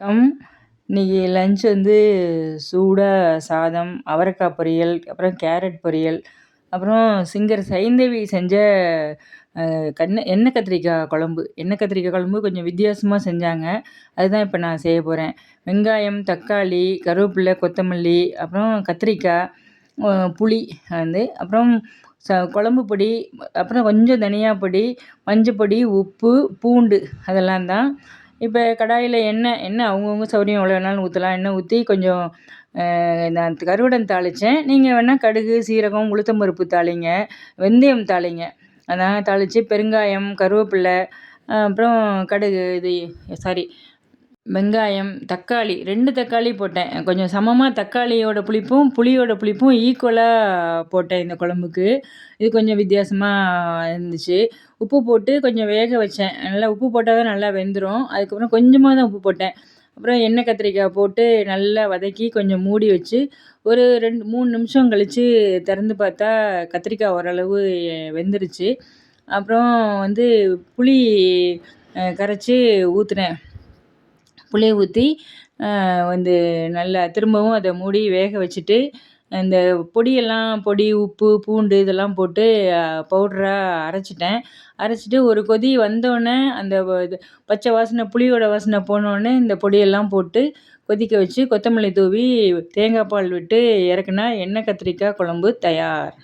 Come இன்றைக்கி lunch வந்து சூடாக சாதம் அவரைக்காய் பொரியல் அப்புறம் கேரட் பொரியல் அப்புறம் சிங்கர் சைந்தவி செஞ்ச கண்ண எண்ணெய் கத்திரிக்காய் குழம்பு. எண்ணெய் கத்திரிக்காய் குழம்பு கொஞ்சம் வித்தியாசமாக செஞ்சாங்க. அதுதான் இப்போ நான் செய்ய போகிறேன் வெங்காயம் தக்காளி கருவேப்பிலை கொத்தமல்லி அப்புறம் கத்திரிக்காய் புளி வந்து அப்புறம் ச குழம்பு பொடி அப்புறம் கொஞ்சம் தனியா பொடி மஞ்சள் பொடி உப்பு பூண்டு அதெல்லாம் தான். இப்போ கடாயில் எண்ணெய் எண்ணெய் அவங்கவுங்க சௌரியம் எவ்வளோ வேணாலும் ஊற்றலாம் எண்ணெய் ஊற்றி கொஞ்சம் நான் கருவடன் தாளித்தேன் நீங்கள் வேணால் கடுகு சீரகம் உளுத்தம் பருப்பு தாளிங்க வெந்தயம் தாளிங்க. அதான் தாளித்து பெருங்காயம் கருவேப்பில்லை அப்புறம் கடுகு இது சாரி வெங்காயம் தக்காளி ரெண்டு தக்காளி போட்டேன். கொஞ்சம் சமமாக தக்காளியோட புளிப்பும் புளியோட புளிப்பும் ஈக்குவலாக போட்டேன் இந்த குழம்புக்கு. இது கொஞ்சம் வித்தியாசமாக இருந்துச்சு. உப்பு போட்டு கொஞ்சம் வேக வச்சேன். நல்லா உப்பு போட்டால் தான் நல்லா வெந்துடும் அதுக்கப்புறம் கொஞ்சமாக தான் உப்பு போட்டேன். அப்புறம் எண்ணெய் கத்திரிக்காய் போட்டு நல்லா வதக்கி கொஞ்சம் மூடி வச்சு ஒரு ரெண்டு மூணு நிமிஷம் கழித்து திறந்து பார்த்தா கத்திரிக்காய் ஓரளவு வெந்துருச்சு. அப்புறம் வந்து புளி கரைச்சி ஊற்றுனேன் புளியை ஊற்றி வந்து நல்லா திரும்பவும் அதை மூடி வேக வச்சுட்டு இந்த பொடியெல்லாம் பொடி உப்பு பூண்டு இதெல்லாம் போட்டு பவுட்ராக அரைச்சிட்டேன். அரைச்சிட்டு ஒரு கொதி வந்தோடனே அந்த இது பச்சை வாசனை புளியோட வாசனை போனோடனே இந்த பொடியெல்லாம் போட்டு கொதிக்க வச்சு கொத்தமல்லி தூவி தேங்காய் பால் விட்டு இறக்குனா எண்ணெய் கத்திரிக்காய் குழம்பு தயார்.